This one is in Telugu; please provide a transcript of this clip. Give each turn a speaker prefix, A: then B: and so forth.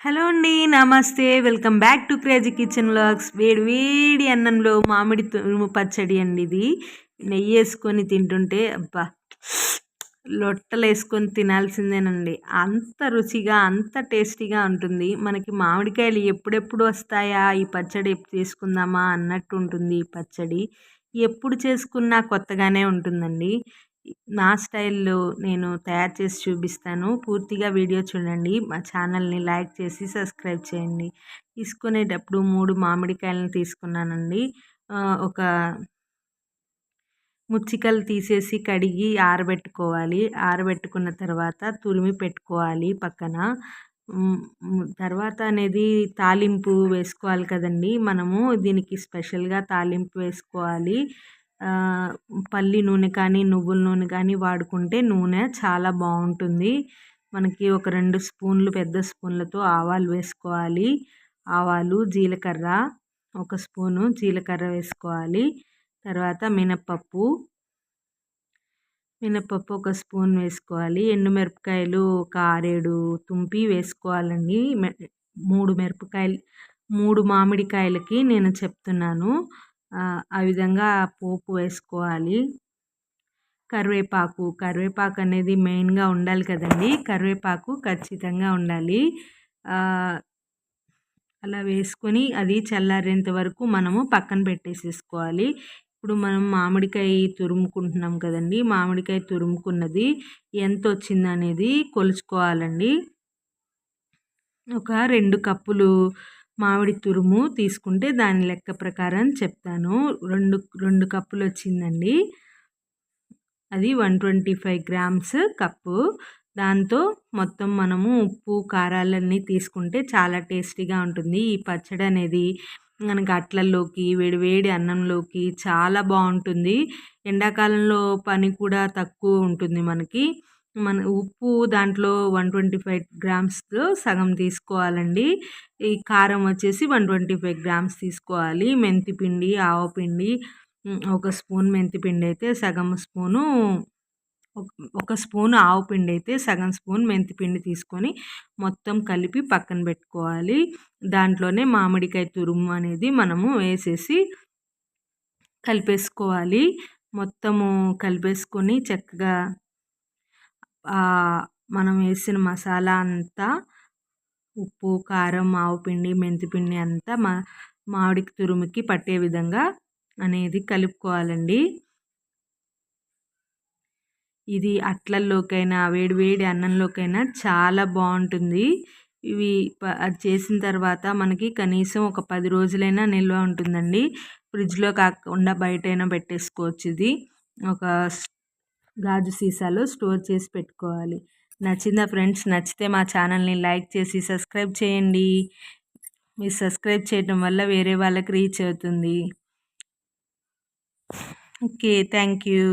A: హలో అండి నమస్తే. Welcome back to Crazy Kitchen Vlogs. వేడి వేడి అన్నంలో మామిడి తురుము పచ్చడి అండి ఇది. నెయ్యి వేసుకొని తింటుంటే అబ్బా లొట్టలు వేసుకొని తినాల్సిందేనండి. అంత రుచిగా అంత టేస్టీగా ఉంటుంది. మనకి మామిడికాయలు ఎప్పుడెప్పుడు వస్తాయా? ఈ పచ్చడి ఎప్పుడు చేసుకుందామా? అన్నట్టు ఉంటుంది ఈ పచ్చడి. ఎప్పుడు చేసుకున్నా కొత్తగానే ఉంటుందండి. నా స్టైల్లో నేను తయారు చేసి చూపిస్తాను. పూర్తిగా వీడియో చూడండి. మా ఛానల్ని లైక్ చేసి సబ్స్క్రైబ్ చేయండి. తీసుకునేటప్పుడు మూడు మామిడికాయలను తీసుకున్నానండి. ఒక ముచ్చికలు తీసేసి కడిగి ఆరబెట్టుకోవాలి. ఆరబెట్టుకున్న తర్వాత తురిమి పెట్టుకోవాలి పక్కన. తర్వాత అనేది తాలింపు వేసుకోవాలి కదండి. మనము దీనికి స్పెషల్గా తాలింపు వేసుకోవాలి. పల్లి నూనె కానీ నువ్వుల నూనె కానీ వాడుకుంటే నూనె చాలా బాగుంటుంది. మనకి ఒక రెండు స్పూన్లు పెద్ద స్పూన్లతో ఆవాలు వేసుకోవాలి. ఆవాలు జీలకర్ర ఒక స్పూను జీలకర్ర వేసుకోవాలి. తర్వాత మినప్పప్పు. మినప్పప్పు ఒక స్పూన్ వేసుకోవాలి. ఎండుమిరపకాయలు ఒక ఆరేడు తుంపి వేసుకోవాలండి. మూడు మిరపకాయలు మూడు మామిడికాయలకి నేను చెప్తున్నాను. ఆ విధంగా పోపు వేసుకోవాలి. కరివేపాకు కరివేపాకు అనేది మెయిన్గా ఉండాలి కదండి. కరివేపాకు ఖచ్చితంగా ఉండాలి. అలా వేసుకొని అది చల్లారేంత వరకు మనము పక్కన పెట్టేసేసుకోవాలి. ఇప్పుడు మనం మామిడికాయ తురుముకుంటున్నాం కదండి. మామిడికాయ తురుముకున్నది ఎంత వచ్చింది అనేది కొలుచుకోవాలండి. ఒక రెండు కప్పులు మామిడి తురుము తీసుకుంటే దాని లెక్క ప్రకారం చెప్తాను. రెండు రెండు కప్పులు వచ్చిందండి. అది one twenty five grams cup. దాంతో మొత్తం మనము ఉప్పు కారాలన్నీ తీసుకుంటే చాలా టేస్టీగా ఉంటుంది. ఈ పచ్చడి అనేది మనకి అట్లల్లోకి వేడివేడి అన్నంలోకి చాలా బాగుంటుంది. ఎండాకాలంలో పని కూడా తక్కువ ఉంటుంది మనకి. మన ఉప్పు దాంట్లో వన్ ట్వంటీ ఫైవ్ గ్రామ్స్లో సగం తీసుకోవాలండి. ఈ కారం వచ్చేసి వన్ ట్వంటీ ఫైవ్ గ్రామ్స్ తీసుకోవాలి. మెంతి పిండి ఆవపిండి ఒక స్పూన్ మెంతి పిండి అయితే సగం స్పూను ఒక స్పూన్ ఆవు పిండి అయితే సగం స్పూన్ మెంతి పిండి తీసుకొని మొత్తం కలిపి పక్కన పెట్టుకోవాలి. దాంట్లోనే మామిడికాయ తురుము అనేది మనము వేసేసి కలిపేసుకోవాలి. మొత్తము కలిపేసుకొని చక్కగా మనం వేసిన మసాలా అంతా ఉప్పు కారం ఆవుపిండి మెంతిపిండి అంతా మా మామిడికి తురుముకి పట్టే విధంగా అనేది కలుపుకోవాలండి. ఇది అట్లల్లోకైనా వేడివేడి అన్నంలోకైనా చాలా బాగుంటుంది. ఇవి అది చేసిన తర్వాత మనకి కనీసం ఒక పది రోజులైనా నిల్వ ఉంటుందండి. ఫ్రిడ్జ్లో కాకుండా బయటైనా పెట్టేసుకోవచ్చు ఇది. ఒక గాజు సీసాలో స్టోర్ చేసి పెట్టుకోవాలి. నచ్చిందా ఫ్రెండ్స్? నచ్చితే మా ఛానల్ని లైక్ చేసి సబ్స్క్రైబ్ చేయండి. మీరు సబ్స్క్రైబ్ చేయడం వల్ల వేరే వాళ్ళకి రీచ్ అవుతుంది. Okay thank you.